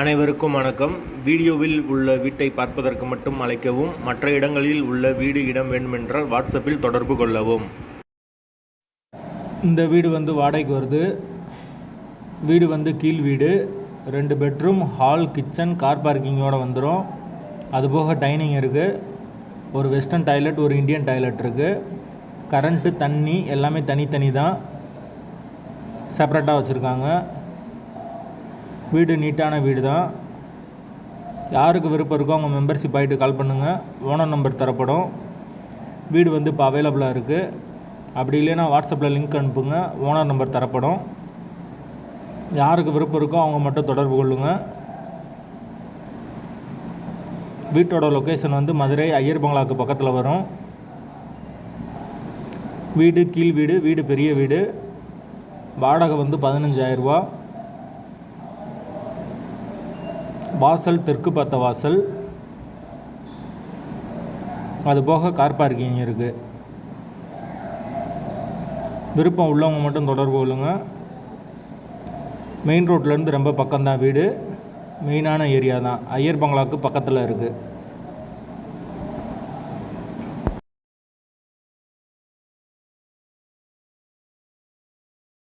அனைவருக்கும் வணக்கம். வீடியோவில் உள்ள வீட்டை பார்ப்பதற்கு மட்டும் அழைக்கவும் மற்ற இடங்களில் உள்ள வீடு இடம் வேண்டுமென்றால் வாட்ஸ்அப்பில் தொடர்பு கொள்ளவும். இந்த வீடு வந்து வாடகைக்கு வருது. வீடு வந்து கீழ் வீடு. ரெண்டு பெட்ரூம் ஹால் கிச்சன் கார் பார்க்கிங்கோடு வந்துடும் அதுபோக டைனிங் இருக்குது ஒரு வெஸ்டர்ன் டாய்லெட் ஒரு இந்தியன் டாய்லெட் இருக்குது கரண்ட்டு தண்ணி எல்லாமே தனித்தனி தான் செப்பரேட்டாக வச்சுருக்காங்க. வீடு நீட்டான வீடு தான் யாருக்கு விருப்பம் இருக்கோ அவங்க மெம்பர்ஷிப் ஆகிட்டு கால் பண்ணுங்கள் ஓனர் நம்பர் தரப்படும். வீடு வந்து இப்போ அவைலபிளாக இருக்குது அப்படி இல்லைன்னா வாட்ஸ்அப்பில் லிங்க் அனுப்புங்க. ஓனர் நம்பர் தரப்படும். யாருக்கு விருப்பம் இருக்கோ அவங்க மட்டும் தொடர்பு கொள்ளுங்கள் வீட்டோட லொக்கேஷன் வந்து மதுரை ஐயர் பங்களாக்கு பக்கத்தில் வரும். வீடு கீழ் வீடு வீடு பெரிய வீடு. வாடகை வந்து பதினஞ்சாயிரரூபா வாசல் தெற்கு பார்த்த வாசல். அது போக கார் பார்க்கிங் இருக்குது விருப்பம் உள்ளவங்க மட்டும் தொடர்பு கொள்ளுங்க. மெயின் ரோட்லேருந்து ரொம்ப பக்கம்தான் வீடு. மெயினான ஏரியா தான் ஐயர் பங்களாவுக்கு பக்கத்தில் இருக்குது